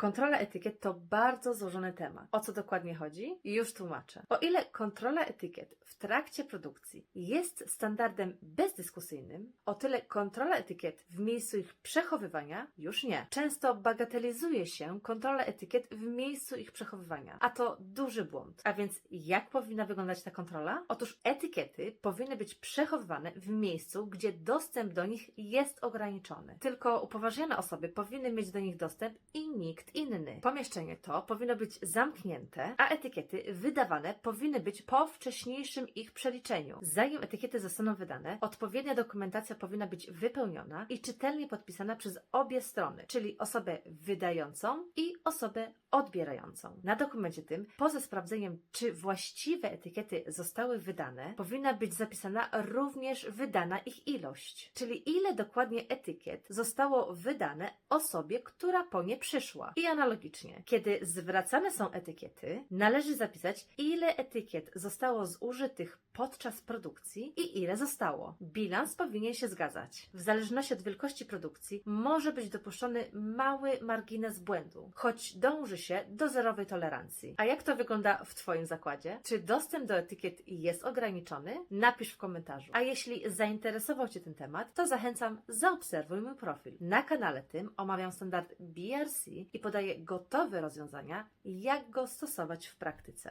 Kontrola etykiet to bardzo złożony temat. O co dokładnie chodzi? Już tłumaczę. O ile kontrola etykiet w trakcie produkcji jest standardem bezdyskusyjnym, o tyle kontrola etykiet w miejscu ich przechowywania już nie. Często bagatelizuje się kontrolę etykiet w miejscu ich przechowywania, a to duży błąd. A więc jak powinna wyglądać ta kontrola? Otóż etykiety powinny być przechowywane w miejscu, gdzie dostęp do nich jest ograniczony. Tylko upoważnione osoby powinny mieć do nich dostęp i nikt inny. Pomieszczenie to powinno być zamknięte, a etykiety wydawane powinny być po wcześniejszym ich przeliczeniu. Zanim etykiety zostaną wydane, odpowiednia dokumentacja powinna być wypełniona i czytelnie podpisana przez obie strony, czyli osobę wydającą i osobę odbierającą. Na dokumencie tym, poza sprawdzeniem, czy właściwe etykiety zostały wydane, powinna być zapisana również wydana ich ilość, czyli ile dokładnie etykiet zostało wydane osobie, która po nie przyszła. I analogicznie, kiedy zwracane są etykiety, należy zapisać, ile etykiet zostało zużytych podczas produkcji i ile zostało. Bilans powinien się zgadzać. W zależności od wielkości produkcji może być dopuszczony mały margines błędu, choć dąży się do zerowej tolerancji. A jak to wygląda w Twoim zakładzie? Czy dostęp do etykiet jest ograniczony? Napisz w komentarzu. A jeśli zainteresował Cię ten temat, to zachęcam, zaobserwuj mój profil. Na kanale tym omawiam standard BRC i podaję gotowe rozwiązania, jak go stosować w praktyce.